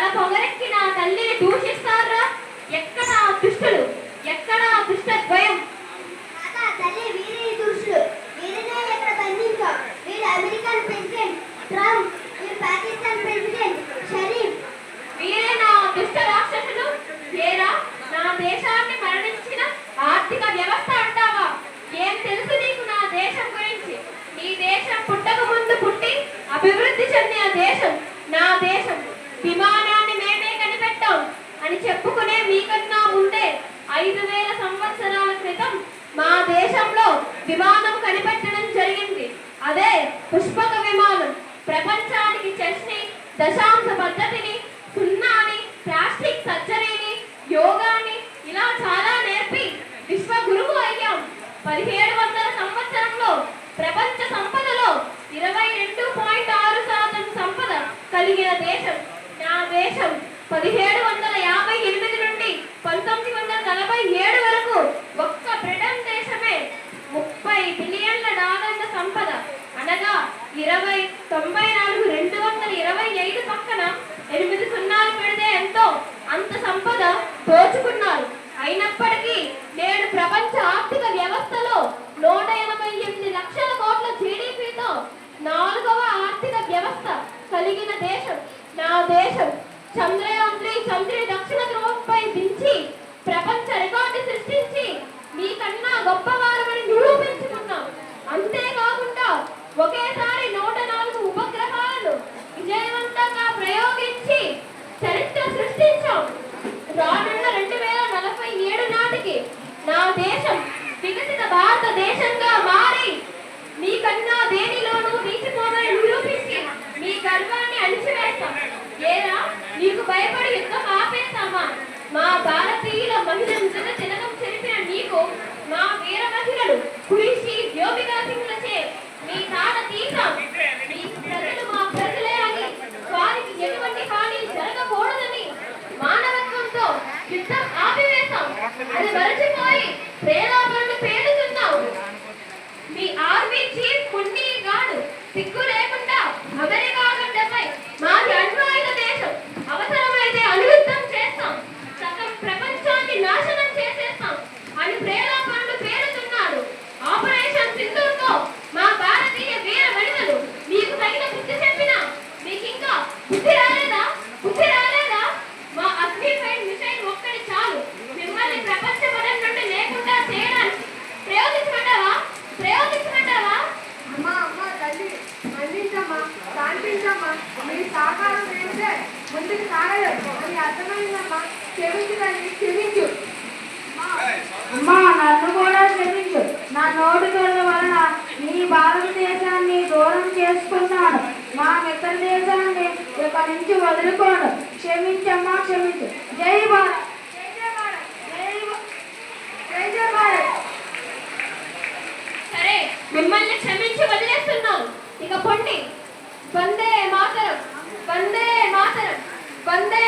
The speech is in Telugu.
తల పొగరెక్కి నా తల్లిని దూషిస్తారా? ఎక్కడ ఆ దుష్టులు? ఎక్కడ ఆ దుష్ట ద్వయం తల్లి వీరి దుష్టులు వీరినే ఎక్కడ బంధించాం? వీరు అమెరికన్ ప్రెసిడెంట్ ట్రంప్ వీరు పాకిస్తాన్ ప్రెసిడెంట్ షరీఫ్. వీరే నా దుష్ట రాక్షసులు? లేరా నా దేశాన్ని మరణించిన ఆర్థిక వ్యవస్థ అంటావా? ఏం తెలుసు నీకు నా దేశం గురించి? నీ దేశం పుట్టక ముందు పుట్టి అభివృద్ధి చెందిన దేశం నా దేశం. విమానాన్ని మేమే కనిపెట్టాం అని చెప్పుకునే మీకన్నా ముందే ఐదు వేల సంవత్సరాల క్రితం మా దేశంలో విమానం కనిపెట్టడం జరిగింది. అదే పుష్పక విమానం. ప్రపంచానికి చెస్ని దశాంశ పద్ధతిని సున్నాని ప్లాస్టిక్ సర్జరీని యోగాని ఇలా చాలా నేర్పి విశ్వ గురువు అయ్యాం. పదిహేడు వందల సంవత్సరంలో ప్రపంచ సంపదలో ఇరవై రెండు పాయింట్ ఆరు శాతం సంపద కలిగిన దేశం. దేశం పదిహేడు వందల యాభై ఎనిమిది నుండి పంతొమ్మిది వందల నలభై ఏడు వరకు ఒక్క బ్రిటన్ దేశమే ముప్పై బిలియన్ల డాలర్ల సంపద అనగా ఇరవై తొంభై నాలుగు రెండు వందల ఇరవై ఐదు పక్కన ఎనిమిది సున్నాలు పెడితే ఎంతో అంత సంపద దోచుకున్నారు అయినప్పటికీ నేడు ప్రపంచ ఆర్థిక వ్యవస్థలో నూట ఎనభై ఎనిమిది లక్షల కోట్ల జీడిపితో నాలుగవ ఆర్థిక వ్యవస్థ కలిగిన దేశం నా దేశం చంద్రయాన్ త్రీ చంద్రుడి దక్షిణ ధ్రువంపై దించి ప్రపంచ రికార్డు సృష్టించి మీకన్నా గొప్పవారమని నిరూపించుకున్నాం. అంతేకాకుండా ఒకేసారి నూట నాలుగు ఉపగ్రహాలను విజయవంతంగా ప్రయోగించి చరిత్ర సృష్టించాం. రానున్న రెండు వేల నలభై ఏడు నాటికి నా దేశం వికసిత భారతదేశంగా మారి మీకన్నా దేనిలో మహిళలు జన తిలకం చెరిపిన నీకు మా వీర మహిళలు కురిసి యోగిగా మీ తాట తీసాం మీ ప్రజలు మా ప్రజలే అని వారికి ఎటువంటి హాని జరగకూడదని మానవత్వంతో యుద్ధం ఆపివేశాం. అది మరచిపోయి మీ ఆర్మీ చీఫ్ క్షమించు తల్లి క్షమించు అమ్మా నన్ను కూడా క్షమించు. నా నోటితోళ్ళ వలన నీ భారతదేశాన్ని దూరం చేసుకున్నాను మా మిత్ర దేశాన్ని ఇక నుంచి వదులుకోను క్షమించమ్మా క్షమించు. జై భారత్. సరే మిమ్మల్ని క్షమించి వదిలేస్తున్నాం. ఇక పొండి. వందే మాతరం. వందే మాతరం. వందే